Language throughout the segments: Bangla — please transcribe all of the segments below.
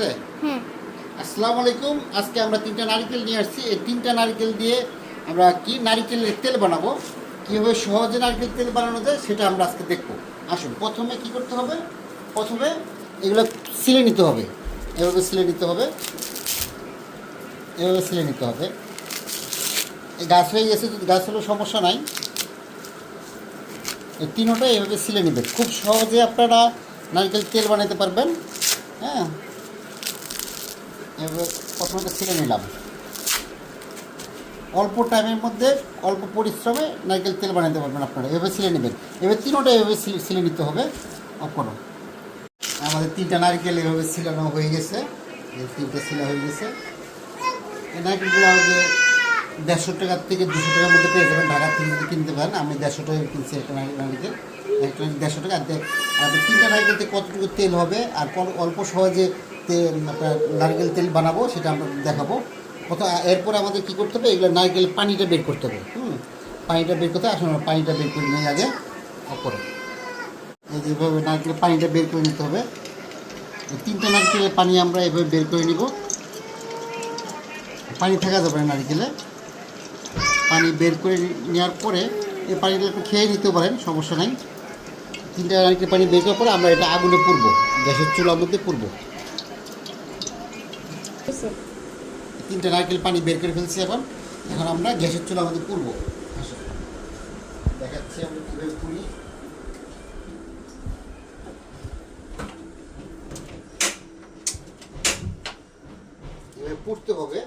আছে? আসসালামু আলাইকুম। আজকে আমরা তিনটা নারকেল নিয়ে আসছি। এই তিনটা নারকেল দিয়ে আমরা কি নারকেলের তেল বানাবো? কীভাবে সহজে নারকেল তেল বানানো যায় সেটা আমরা আজকে দেখব। আসুন প্রথমে কি করতে হবে? প্রথমে এগুলো সিলে নিতে হবে। এভাবে সিলে নিতে হবে। এভাবে সিলে নিতে হবে। এই গাছ হয়ে গেছে যদি গাছ হলেও সমস্যা নাই। এই তিনোটা এভাবে সিলে নেবেন। খুব সহজে আপনারা নারকেল তেল বানাতে পারবেন। হ্যাঁ? এবার প্রথমত ছিলে নিলাম। অল্প টাইমের মধ্যে অল্প পরিশ্রমে নারকেল তেল বানাতে পারবেন আপনারা। এভাবে ছিলে নেবেন। এবার তিনোটা এভাবে সিলে নিতে হবে করো আমাদের তিনটা নারকেল এভাবে সিলানো হয়ে গেছে। তিনটা সিলা হয়ে গেছে। এই নারকেলগুলো আমাদের দেড়শো টাকার থেকে দুশো টাকার মধ্যে পেয়ে যাবেন। ঢাকা থেকে যদি কিনতে পারেন, আমি দেড়শো টাকা কিনছি একটা নারকেল একটা দেড়শো টাকা। আর তিনটা নারকেলতে কতটুকু তেল হবে? আর অল্প সহজে তেল নারকেল তেল বানাবো, সেটা আমরা দেখাবো। কত এরপর আমাদের কী করতে হবে, এগুলো নারকেল পানিটা বের করতে হবে, হুম? পানিটা বের করতে আসলে পানিটা বের করে নিয়ে আগে অপরে এই যেভাবে নারকেলের পানিটা বের করে নিতে হবে। তিনটা নারকেলের পানি আমরা এভাবে বের করে নিব। পানি থাকা যাবে না নারকেলে। পানি বের করে নেওয়ার পরে এই পানিটা একটু খেয়ে নিতে পারেন, সমস্যা নাই। তিনটা নারকেল পানি বের করার পরে আমরা এটা আগুনে পুরবো, গ্যাসের চুলার মধ্যে পুরবো। তিনটা নারকেল পানি বের করে ফেলছি এখন। এখন আমরা গ্যাসের চুলার আমাদের পুরবো। দেখাচ্ছি কীভাবে এভাবে পুড়তে হবে।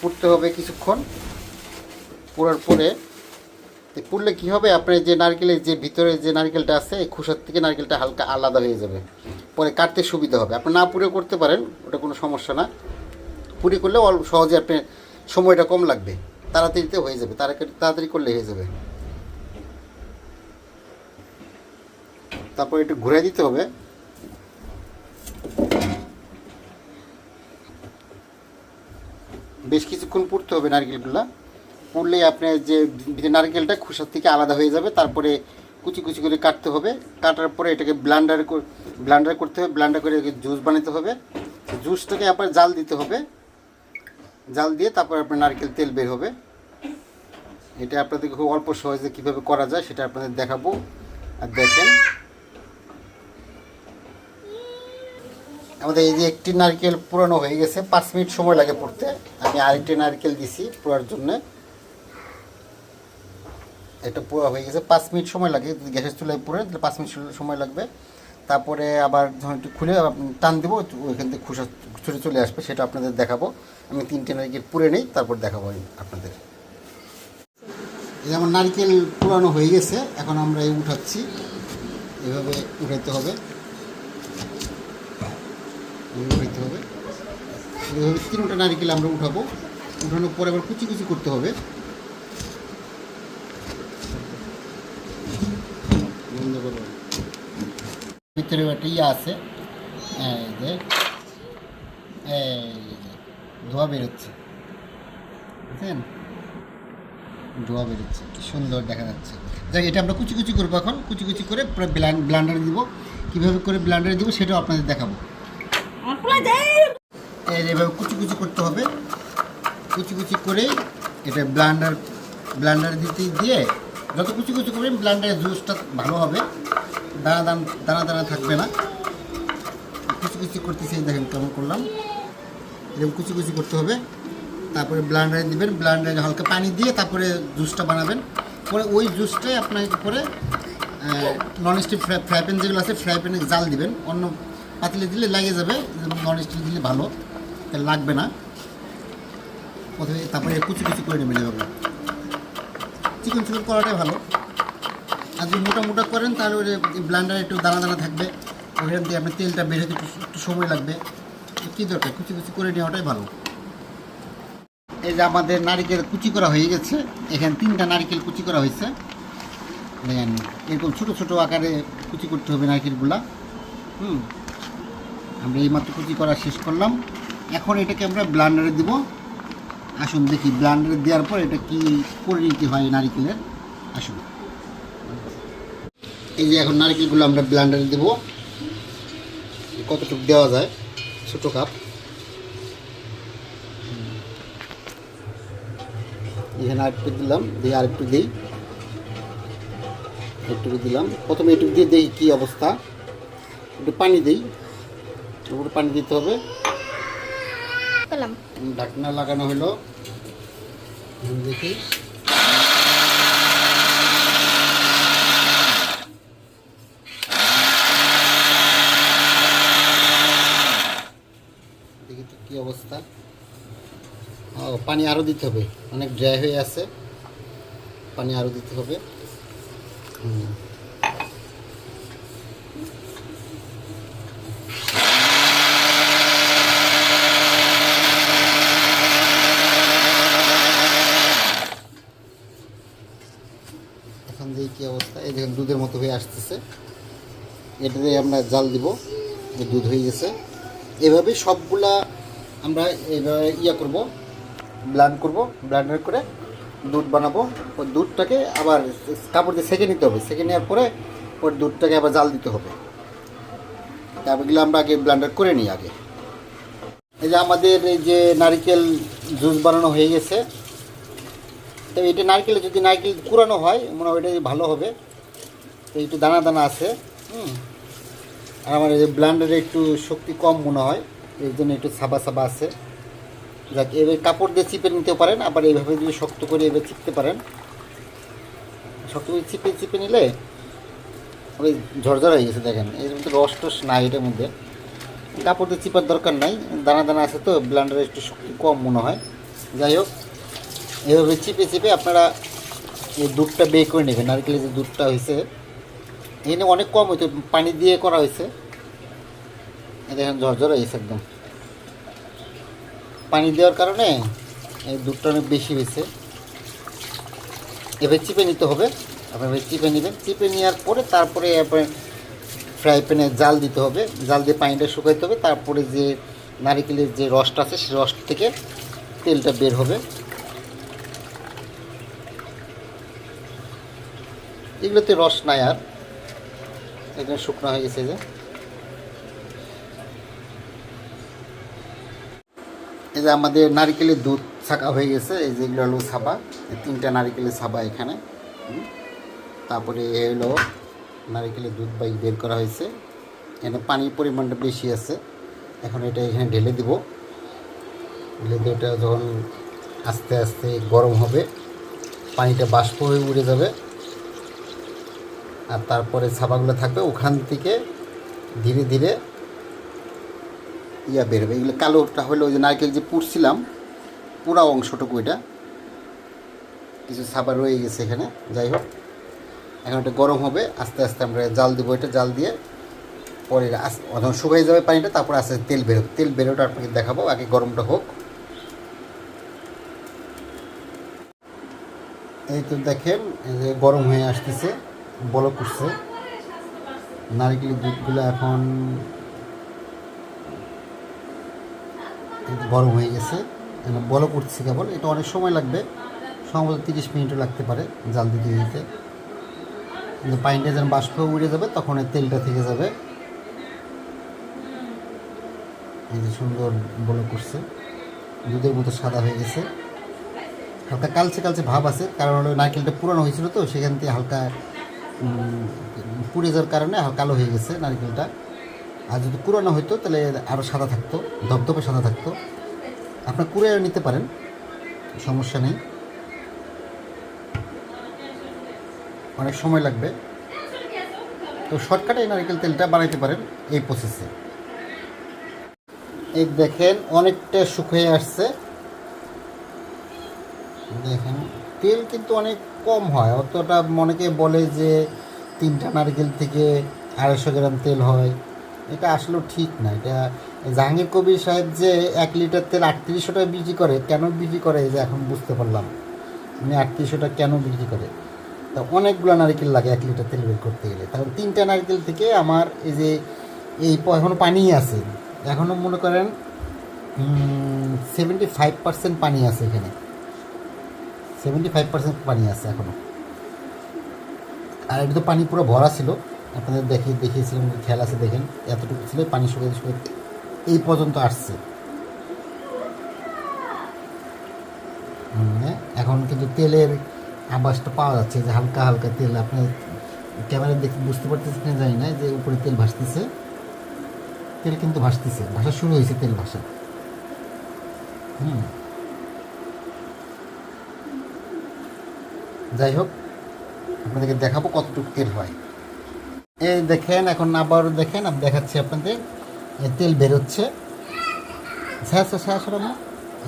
পুড়তে হবে কিছুক্ষণ। পোড়ার পরে পুড়লে কী হবে? আপনার যে নারকেলের যে ভিতরে যে নারকেলটা আছে, এই খোসার থেকে নারকেলটা হালকা আলাদা হয়ে যাবে। পরে কাটতে সুবিধা হবে। আপনি না পুড়ে করতে পারেন, ওটা কোনো সমস্যা না। পুড়ে করলে অল্প সহজে আপনি সময়টা কম লাগবে। তাড়াতাড়িতে হয়ে যাবে। তাড়াতাড়ি তাড়াতাড়ি করলে হয়ে যাবে। তারপর একটু ঘুরে দিতে হবে। বেশ কিছুক্ষণ পুড়তে হবে নারকেলগুলা। পুড়লে আপনার যে নারকেলটা খোসার থেকে আলাদা হয়ে যাবে, তারপরে কুচি কুচি করে কাটতে হবে। কাটার পরে এটাকে ব্লান্ডার ব্লান্ডার করতে হবে, ব্লান্ডার করে জুস বানাতে হবে। জুসটাকে আপনার জাল দিতে হবে। জাল দিয়ে তারপর আপনার নারকেল তেল বের হবে। এটা আপনাদেরকে খুব অল্প সহজে কীভাবে করা যায় সেটা আপনাদের দেখাবো। আর দেখেন। আমাদের এই যে একটি নারকেল পুরানো হয়ে গেছে, পাঁচ মিনিট সময় লাগে পড়তে। আমি আরেকটি নারকেল দিছি পোড়ার জন্য। এটা পোড়া হয়ে গেছে। পাঁচ মিনিট সময় লাগে, যদি গ্যাসের চুলায় পুড়ে, তাহলে পাঁচ মিনিট সময় লাগবে। তারপরে আবার যখন একটু খুলে টান দেবো ওইখান থেকে খুশা ছুটে চলে আসবে, সেটা আপনাদের দেখাবো। আমি তিনটে নারিকেল পুড়ে নেই, তারপর দেখাবো আপনাদের। এই আমার নারকেল পুরানো হয়ে গেছে, এখন আমরা এই উঠাচ্ছি। এভাবে উঠাইতে হবে। উঠাইতে হবে। এভাবে তিনটা নারকেল আমরা উঠাবো। উঠানোর পরে আবার কুচি কুচি করতে হবে বন্ধ করো ভিতরে একটা ইয়ে আছে এই যে এই ধোয়া বেরোচ্ছে বুঝছেন ধোয়া বেরোচ্ছে কি সুন্দর দেখা যাচ্ছে যাই এটা আমরা কুচি কুচি করব এখন কুচি কুচি করে ব্লান্ডারে দিব কীভাবে করে ব্লান্ডারে দিব সেটাও আপনাদের দেখাবো এই এভাবে কুচি কুচি করতে হবে কুচি কুচি করে এটা ব্লান্ডার ব্লান্ডার দিতে দিয়ে যত কুচি কুচি করবেন ব্লান্ডারের জুসটা ভালো হবে দানা দানা দানা দানা থাকবে না। কুচি কুচি করতেছি দেখেন কেমন করলাম। এরকম কুচি কুচি করতে হবে। তারপরে ব্লান্ডারে দিবেন ব্লান্ডারে হালকা পানি দিয়ে তারপরে জুসটা বানাবেন। পরে ওই জুসটাই আপনার পরে non stick fry fry pan যেগুলো আছে ফ্রাই প্যানে জাল দিবেন। অন্য পাতিলে দিলে লাগে যাবে নন স্টিক দিলে ভালো। লাগবে না। প্রথমে তারপরে কুচি কুচি করে নেবেন এভাবে। চিকন চিকন করাটাই ভালো। আর যদি মোটা মোটা করেন, তাহলে ওই ব্লান্ডারে একটু দানা দানা থাকবে, ওইখান থেকে আপনার তেলটা বের হতে একটু একটু সময় লাগবে। কী দরকার? কুচি কুচি করে নেওয়াটাই ভালো। এই যে আমাদের নারিকেল কুচি করা হয়ে গেছে, এখানে তিনটা নারিকেল কুচি করা হয়েছে। দেখেন, এরকম ছোটো ছোটো আকারে কুচি করতে হবে নারকেলগুলা। হুম, আমরা এইমাত্র কুচি করা শেষ করলাম। এখন এটাকে আমরা ব্লান্ডারে দিব। আসুন দেখি ব্লান্ডারে দেওয়ার পর এটা কি পরিণতি হয় নারিকেলের? আসুন। এই যে এখন নারকেলগুলো আমরা ব্লান্ডারে দেব। কতটুকু দেওয়া যায়? ছোটো কাপ এখানে আরেকটু দিলাম দিয়ে আরেকটু দিই। একটু দিলাম। প্রথমে একটু দিয়ে দেখি কী অবস্থা। একটু পানি দিই। উপরে পানি দিতে হবে। ঢাকনা লাগানো হলো। দেখি। দেখি তো কি অবস্থা। ও পানি আরও দিতে হবে। অনেক ড্রাই হয়ে আছে। পানি আরও দিতে হবে। হুম। এখন দিয়ে কী অবস্থা। এই দেখুন, দুধের মতো হয়ে আসতেছে। এটা দিয়ে আমরা জাল দিব এই দুধ হয়ে গেছে। এভাবে সবগুলা আমরা এইভাবে ইয়া করব ব্লান্ড করব ব্লান্ডার করে দুধ বানাবো। ওই দুধটাকে আবার কাপড় দিয়ে সেঁকে নিতে হবে। সেঁকে নেওয়ার পরে ওর দুধটাকে আবার জাল দিতে হবে। তারপরগুলো আমরা আগে ব্লান্ডার করে নিই আগে। এই যে আমাদের এই যে নারিকেল জুস বানানো হয়ে গেছে। তো এটা নারকেলে, যদি নারকেল কুড়ানো হয়, মনে হয় এটা ভালো হবে। তো একটু দানা দানা আছে, হুম। আর আমার এই যে ব্লান্ডারে একটু শক্তি কম মনে হয়। এই জন্য একটু সাবা সাবা আছে। যাক, এবার কাপড় দিয়ে চিপে নিতে পারেন, আবার এইভাবে যদি শক্ত করে এবার চিপতে পারেন। শক্ত করে চিপে চিপে নিলে ওই ঝরঝর হয়ে গেছে, দেখেন। এর মধ্যে রস টস নাই এটার মধ্যে। কাপড় দিয়ে চিপার দরকার নাই, দানা দানা আছে তো ব্লান্ডারে একটু শক্তি কম মনে হয়। যাই হোক, এভাবে চিপে চিপে আপনারা এই দুধটা বের করে নেবেন, নারকেলের যে দুধটা হয়েছে। এখানে অনেক কম হইতো, পানি দিয়ে করা হয়েছে। দেখেন ঝরঝর হয়েছে একদম। পানি দেওয়ার কারণে এই দুধটা অনেক বেশি হয়েছে। এবার চিপে নিতে হবে। আপনার চিপে নেবেন। চিপে নেওয়ার পরে তারপরে আপনার ফ্রাই প্যানে জাল দিতে হবে। জাল দিয়ে পানিটা শুকাইতে হবে। তারপরে যে নারিকেলের যে রসটা আছে সেই রস থেকে তেলটা বের হবে। এগুলোতে রস নাই আর। এখানে শুকনো হয়ে গেছে যে। এই যে আমাদের নারিকেলের দুধ ছাকা হয়ে গেছে, এই যে এগুলো হলো ছাপা তিনটা নারিকেলের ছাপা এখানে। তারপরে এ হলো নারিকেলের দুধ বাই বের করা হয়েছে। এখানে পানির পরিমাণটা বেশি আছে। এখন এটা এখানে ঢেলে দিব। ঢেলে দিয়ে ওটা যখন আস্তে আস্তে গরম হবে, পানিটা বাষ্প হয়ে উড়ে যাবে। আর তারপরে ছাপাগুলো থাকবে ওখান থেকে ধীরে ধীরে ইয়া বেরোবে এগুলো কালোটা হলো ওই যে নারকেল যে পুড়ছিলাম, পুরা অংশটুকু এটা। কিছু ছাপা রয়ে গেছে এখানে, যাই হোক। এখন এটা গরম হবে, আস্তে আস্তে আমরা জাল দেবো এটা, জাল দিয়ে। পরে যখন শুকিয়ে যাবে পানিটা, তারপর আস্তে আস্তে তেল বেরোবে। তেল বেরোটা আপনাকে দেখাবো, আগে গরমটা হোক। এই তো দেখেন গরম হয়ে আসতেছে, বলক উঠছে। নারিকেলের দুধগুলো এখন গরম হয়ে গেছে। এখন করছি কেবল, এটা অনেক সময় লাগবে। সম্ভবত তিরিশ মিনিটও লাগতে পারে জাল দিতে দিতে। কিন্তু পানিটা যেন বাষ্প উড়ে যাবে, তখন তেলটা থেকে যাবে। এই যে সুন্দর বলক করছে। দুধের মতো সাদা হয়ে গেছে। হালকা কালচে কালচে ভাব আছে, কারণ হলো নারকেলটা পুরানো হয়েছিল তো, সেখান থেকে হালকা পুড়ে যাওয়ার কারণে কালো হয়ে গেছে নারকেলটা। আর যদি পুরানো হতো তাহলে আরও সাদা থাকতো ধপধপে সাদা থাকতো। আপনার কুড়ে নিতে পারেন, সমস্যা নেই। অনেক সময় লাগবে। তো শর্টকাটে এই নারকেল তেলটা বানাইতে পারেন এই প্রসেসে এই দেখেন, অনেকটা শুকিয়ে আসছে। দেখেন, তেল কিন্তু অনেক কম হয়। অতটা অনেকে বলে যে তিনটা নারকেল থেকে আড়াইশো গ্রাম তেল হয়। এটা আসলেও ঠিক না। এটা জাহাঙ্গীর কবির সাহেব যে এক লিটার তেল আটত্রিশশো টাকা বিক্রি করে, কেন বিক্রি করে যে এখন বুঝতে পারলাম। উনি আটত্রিশশো টাকা কেন বিক্রি করে? তা অনেকগুলো নারকেল লাগে এক লিটার তেল বের করতে গেলে। কারণ তিনটা নারকেল থেকে আমার এই যে, এই এখনও পানিই আছে। এখনও মনে করেন সেভেন্টি ফাইভ পার্সেন্ট পানি আছে এখানে। সেভেন্টি ফাইভ পার্সেন্ট পানি আছে এখনও আর এটা তো পানি পুরো ভরা ছিল। আপনাদের দেখিয়ে দেখিয়েছিলাম খেয়াল আছে, দেখেন, এতটুকু ছিল, পানি শুকিয়ে শুকিয়ে এই পর্যন্ত আসছে। এখন কিন্তু তেলের আবাসটা পাওয়া যাচ্ছে, যে হালকা হালকা তেল। আপনি ক্যামেরা দেখে বুঝতে পারতেছেন কিনা জানি না, যে উপরে তেল ভাসতেছে। তেল কিন্তু ভাসতেছে, ভাসা শুরু হয়েছে তেল ভাসা। হুম। যাই হোক, আপনাদেরকে দেখাবো কতটুকু তেল হয়। এই দেখেন, এখন আবার দেখেন, আমি দেখাচ্ছি আপনাদের। তেল বেরোচ্ছে। স্যার স্যার সরাবো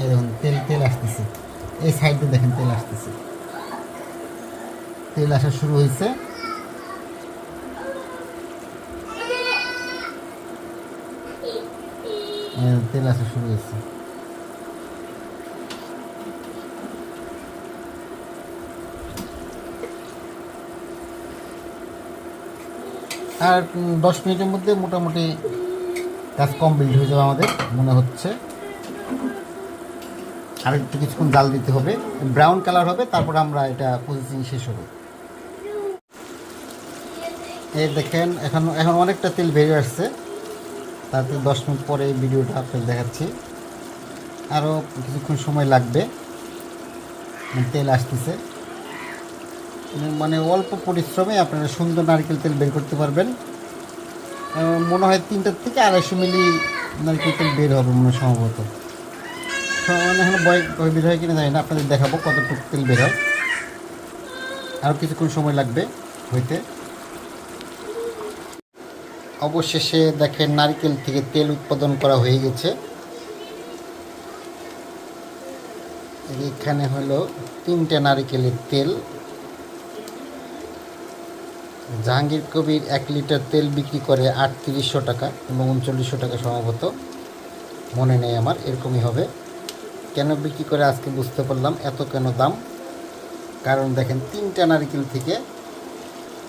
এই দেখুন, তেল তেল আসতেছে। এই সাইডে দেখেন, তেল আসতেছে। তেল আসা শুরু হয়েছে। তেল আসা শুরু হয়েছে। আর দশ মিনিটের মধ্যে মোটামুটি কাজ কমপ্লিট হয়ে যাবে আমাদের, মনে হচ্ছে। আর একটু কিছুক্ষণ জাল দিতে হবে। ব্রাউন কালার হবে, তারপর আমরা এটা প্রসেসিং শেষ হবে। এই দেখেন, এখন এখন অনেকটা তেল বেরিয়ে আসছে। তাতে দশ মিনিট পরে এই ভিডিওটা আপনাদের দেখাচ্ছি। আরও কিছুক্ষণ সময় লাগবে। তেল আসতেছে। মানে অল্প পরিশ্রমে আপনারা সুন্দর নারকেল তেল বের করতে পারবেন। মনে হয় তিনটার থেকে আড়াইশো মিলি নারকেল তেল বের হবে মনে সম্ভবত। মানে এখন বয় বের হয় কিনা জানি না, আপনাদের দেখাবো কতটুকু তেল বের হয়। আরও কিছুক্ষণ সময় লাগবে হইতে। অবশেষে দেখেন নারকেল থেকে তেল উৎপাদন করা হয়ে গেছে। এখানে হলো তিনটে নারকেলের তেল। জাহাঙ্গীর কবির এক লিটার তেল বিক্রি করে আটত্রিশশো টাকা এবং উনচল্লিশশো টাকা সম্ভবত। মনে নেই আমার এরকমই হবে। কেন বিক্রি করে আজকে বুঝতে পারলাম এত কেন দাম? কারণ দেখেন তিনটা নারিকেল থেকে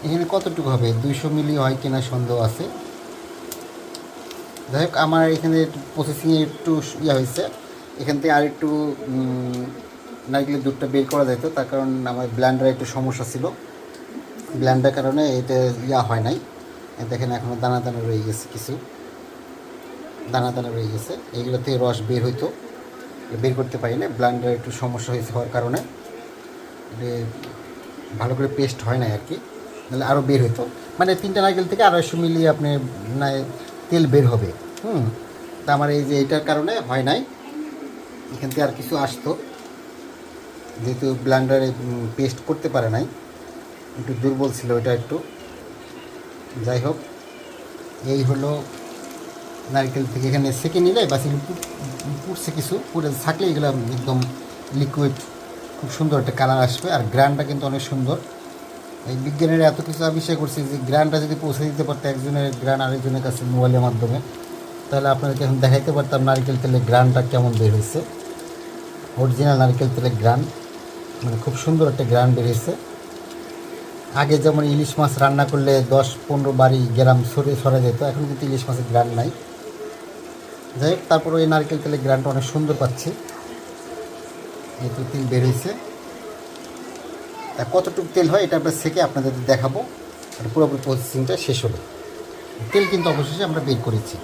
এখানে কতটুকু হবে? দুইশো মিলি হয় কিনা সন্দেহ আছে। যাই হোক আমার এখানে প্রসেসিংয়ে একটু ইয়ে হয়েছে। এখান থেকে আর একটু উম, নারকেলের দুধটা বের করা যেত তার কারণ আমার ব্ল্যান্ডারে একটু সমস্যা ছিল। ব্ল্যান্ডার কারণে এটা ইয়া হয় নাই। দেখেন এখনও দানা দানা রয়ে গেছে কিছু। দানা দানা রয়ে গেছে। এইগুলো থেকে রস বের হইতো। বের করতে পারি না ব্ল্যান্ডার একটু সমস্যা হয়েছে হওয়ার কারণে। ভালো করে পেস্ট হয় না আর কি নাহলে আরও বের হতো মানে তিনটা নারকেল থেকে আড়াইশো মিলিয়ে আপনি না তেল বের হবে। হুম। তা আমার এই যে এইটার কারণে হয় নাই। এখান থেকে আর কিছু আসতো। যেহেতু ব্লান্ডারে পেস্ট করতে পারে নাই। একটু দুর্বল ছিল ওটা একটু। যাই হোক, এই হলো নারকেল থেকে এখানে সেঁকে নিলে এগুলো পুড়ছে কিছু। পুড়ে থাকলে এগুলো একদম লিকুইড খুব সুন্দর একটা কালার আসবে। আর গ্রানটা কিন্তু অনেক সুন্দর। এই বিজ্ঞানের এত কিছু আবিষ্কার করছে যে গ্রানটা যদি পৌঁছে দিতে পারতো একজনের গ্রান আরেকজনের কাছে মোবাইলের মাধ্যমে, তাহলে আপনাদেরকে এখন দেখাইতে পারতাম নারকেল তেলের গ্রানটা কেমন বের হয়েছে। অরিজিনাল নারকেল তেলের গ্রান মানে খুব সুন্দর একটা গ্রান বেরিয়েছে আগে যেমন ইলিশ মাছ রান্না করলে দশ পনেরো বাড়ি গ্রাম সরে সরে যেত, এখন কিন্তু ইলিশ মাছের গ্রান নাই। যাই হোক, তারপরে এই নারকেল তেলের গ্রানটা অনেক সুন্দর পাচ্ছি। এই তো তেল বের হয়েছে তা কতটুকু তেল হয় এটা আমরা সেকে আপনাদের দেখাবো। পুরোপুরি প্রসেসিংটা শেষ হলো। তেল কিন্তু অবশেষে আমরা বের করেছি।